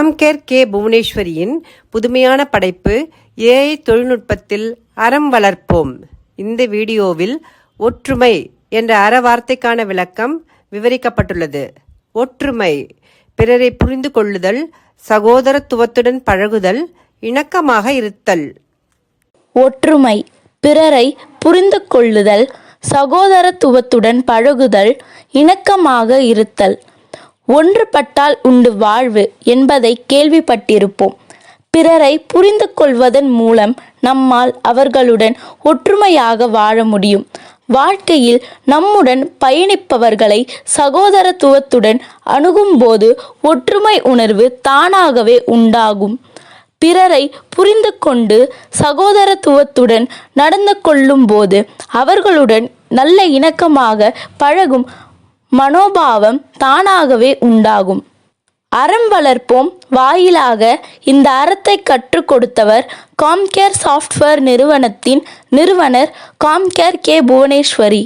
Compcare K. புவனேஸ்வரியின் புதுமையான படைப்பு AI தொழில்நுட்பத்தில் அறம் வளர்ப்போம். இந்த வீடியோவில் ஒற்றுமை என்ற அற வார்த்தைக்கான விளக்கம் விவரிக்கப்பட்டுள்ளது. ஒற்றுமை பிறரை புரிந்து கொள்ளுதல் சகோதரத்துவத்துடன் பழகுதல் இணக்கமாக இருத்தல். ஒற்றுமை பிறரை புரிந்து கொள்ளுதல் சகோதரத்துவத்துடன் பழகுதல் இணக்கமாக இருத்தல். ஒன்றுபட்டால் உண்டு வாழ்வு என்பதை கேள்விப்பட்டிருப்போம். பிறரை புரிந்து கொள்வதன் மூலம் நம்மால் அவர்களுடன் ஒற்றுமையாக வாழ முடியும். வாழ்க்கையில் நம்முடன் பயணிப்பவர்களை சகோதரத்துவத்துடன் அணுகும்போது ஒற்றுமை உணர்வு தானாகவே உண்டாகும். பிறரை புரிந்து கொண்டு சகோதரத்துவத்துடன் நடந்து கொள்ளும்போது அவர்களுடன் நல்ல இணக்கமாக பழகும் மனோபாவம் தானாகவே உண்டாகும். அறம் வளர்ப்போம். வாயிலாக இந்த அறத்தை கற்றுக் கொடுத்தவர் காம்கேர் சாஃப்ட்வேர் நிறுவனத்தின் நிறுவனர் காம்கேர் கே புவனேஸ்வரி.